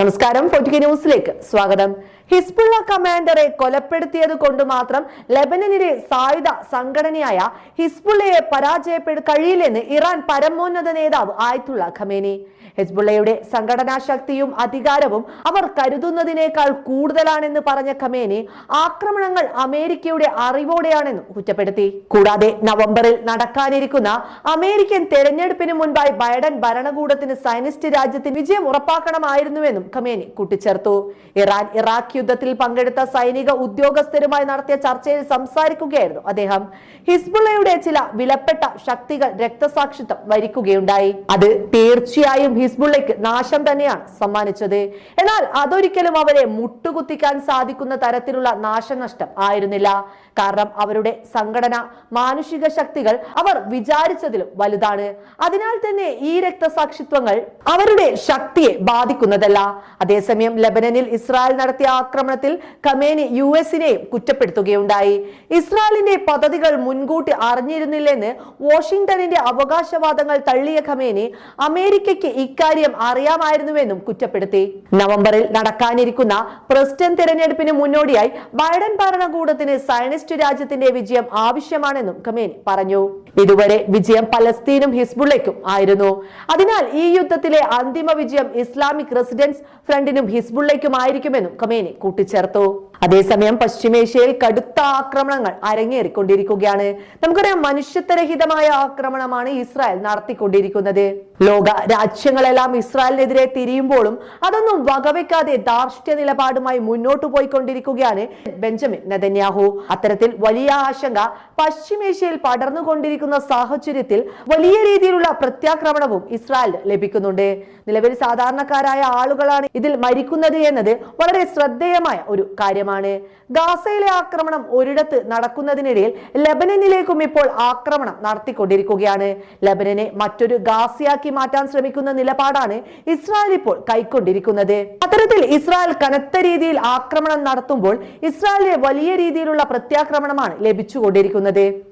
നമസ്കാരം ഫോർട്ടിക ന്യൂസിലേക്ക് സ്വാഗതം. ഹിസ്ബുള്ള കമാൻഡറെ കൊലപ്പെടുത്തിയത് കൊണ്ട് മാത്രം ലെബനനിലെ സായുധ സംഘടനയായ ഹിസ്ബുള്ളയെ പരാജയപ്പെടു കഴിയില്ലെന്ന് ഇറാൻ പരമോന്നത നേതാവ് ആയത്തുള്ള ഖമേനി. ഹിസ്ബുള്ളയുടെ സംഘടനാ ശക്തിയും അധികാരവും അവർ കരുതുന്നതിനേക്കാൾ കൂടുതലാണെന്ന് പറഞ്ഞ ഖമേനി ആക്രമണങ്ങൾ അമേരിക്കയുടെ അറിവോടെയാണെന്ന് കുറ്റപ്പെടുത്തി. കൂടാതെ നവംബറിൽ നടക്കാനിരിക്കുന്ന അമേരിക്കൻ തെരഞ്ഞെടുപ്പിന് മുൻപായി ബൈഡൻ ഭരണകൂടത്തിന് സൈനിസ്റ്റ് രാജ്യത്തിന് വിജയം ഉറപ്പാക്കണമായിരുന്നുവെന്നും ഖമേനി കൂട്ടിച്ചേർത്തു. ഇറാൻ ഇറാഖ് യുദ്ധത്തിൽ പങ്കെടുത്ത സൈനിക ഉദ്യോഗസ്ഥരുമായി നടത്തിയ ചർച്ചയിൽ സംസാരിക്കുകയായിരുന്നു അദ്ദേഹം. ഹിസ്ബുള്ളയുടെ ചില വിലപ്പെട്ട ശക്തികൾ രക്തസാക്ഷിത്വം വരിക്കുകയുണ്ടായി. അത് തീർച്ചയായും ഹിസ്ബുള്ളയ്ക്ക് നാശം തന്നെയാണ് സമ്മാനിച്ചത്. എന്നാൽ അതൊരിക്കലും അവരെ മുട്ടുകുത്തിക്കാൻ സാധിക്കുന്ന തരത്തിലുള്ള നാശനഷ്ടം ആയിരുന്നില്ല. കാരണം അവരുടെ സംഘടന മാനുഷിക ശക്തികൾ അവർ വിചാരിച്ചതിലും വലുതാണ്. അതിനാൽ തന്നെ ഈ രക്തസാക്ഷിത്വങ്ങൾ അവരുടെ ശക്തിയെ ബാധിക്കുന്നതല്ല. അതേസമയം ലബനനിൽ ഇസ്രായേൽ നടത്തിയ ആക്രമണത്തിൽ ഖമേനി യു എസിനെയും കുറ്റപ്പെടുത്തുകയുണ്ടായി. ഇസ്രായേലിന്റെ പദ്ധതികൾ മുൻകൂട്ടി അറിഞ്ഞിരുന്നില്ലെന്ന് വാഷിംഗ്ടണിന്റെ അവകാശവാദങ്ങൾ തള്ളിയ ഖമേനി അമേരിക്കയ്ക്ക് ഇക്കാര്യം അറിയാമായിരുന്നുവെന്നും കുറ്റപ്പെടുത്തി. നവംബറിൽ നടക്കാനിരിക്കുന്ന പ്രസിഡന്റ് തെരഞ്ഞെടുപ്പിന് മുന്നോടിയായി ബൈഡൻ ഭരണകൂടത്തിന് സയനിസ്റ്റ് രാജ്യത്തിന്റെ വിജയം ആവശ്യമാണെന്നും ഖമേനി പറഞ്ഞു. ഇതുവരെ വിജയം പലസ്തീനും ഹിസ്ബുള്ളയ്ക്കും ആയിരുന്നു. അതിനാൽ ഈ യുദ്ധത്തിലെ അന്തിമ വിജയം ഇസ്ലാമിക് റെസിഡൻസ് ഫ്രണ്ടിനും ഹിസ്ബുള്ളയ്ക്കുമായിരിക്കുമെന്നും ഖമേനി കൂട്ടിച്ചേർത്തു. അതേസമയം പശ്ചിമേഷ്യയിൽ കടുത്ത ആക്രമണങ്ങൾ അരങ്ങേറിക്കൊണ്ടിരിക്കുകയാണ്. നമുക്കറിയാം മനുഷ്യത്വരഹിതമായ ആക്രമണമാണ് ഇസ്രായേൽ നടത്തിക്കൊണ്ടിരിക്കുന്നത്. ലോക രാജ്യങ്ങളെല്ലാം ഇസ്രായേലിനെതിരെ തിരിയുമ്പോഴും അതൊന്നും വകവെക്കാതെ ധാർഷ്ട്യ നിലപാടുമായി മുന്നോട്ടു പോയിക്കൊണ്ടിരിക്കുകയാണ് ബെഞ്ചമിൻ നെതന്യാഹു. അത്തരത്തിൽ വലിയ ആശങ്ക പശ്ചിമേഷ്യയിൽ പടർന്നുകൊണ്ടിരിക്കുന്ന സാഹചര്യത്തിൽ വലിയ രീതിയിലുള്ള പ്രത്യാക്രമണവും ഇസ്രായേൽ ലഭിക്കുന്നുണ്ട്. നിലവിൽ സാധാരണക്കാരായ ആളുകളാണ് ഇതിൽ മരിക്കുന്നത് എന്നത് വളരെ ശ്രദ്ധേയമായ ഒരു കാര്യമാണ്. ഗാസയിലെ ആക്രമണം ഒരിടത്ത് നടക്കുന്നതിനിടയിൽ ലബനനിലേക്കും ഇപ്പോൾ ആക്രമണം നടത്തിക്കൊണ്ടിരിക്കുകയാണ്. ലബനനെ മറ്റൊരു ഗാസയാക്കി മാറ്റാൻ ശ്രമിക്കുന്ന നിലപാടാണ് ഇസ്രായേൽ ഇപ്പോൾ കൈക്കൊണ്ടിരിക്കുന്നത്. അത്തരത്തിൽ ഇസ്രായേൽ കനത്ത രീതിയിൽ ആക്രമണം നടത്തുമ്പോൾ ഇസ്രായേലിന് വലിയ രീതിയിലുള്ള പ്രത്യാക്രമണമാണ് ലഭിച്ചുകൊണ്ടിരിക്കുന്നത്. കാണുന്നത്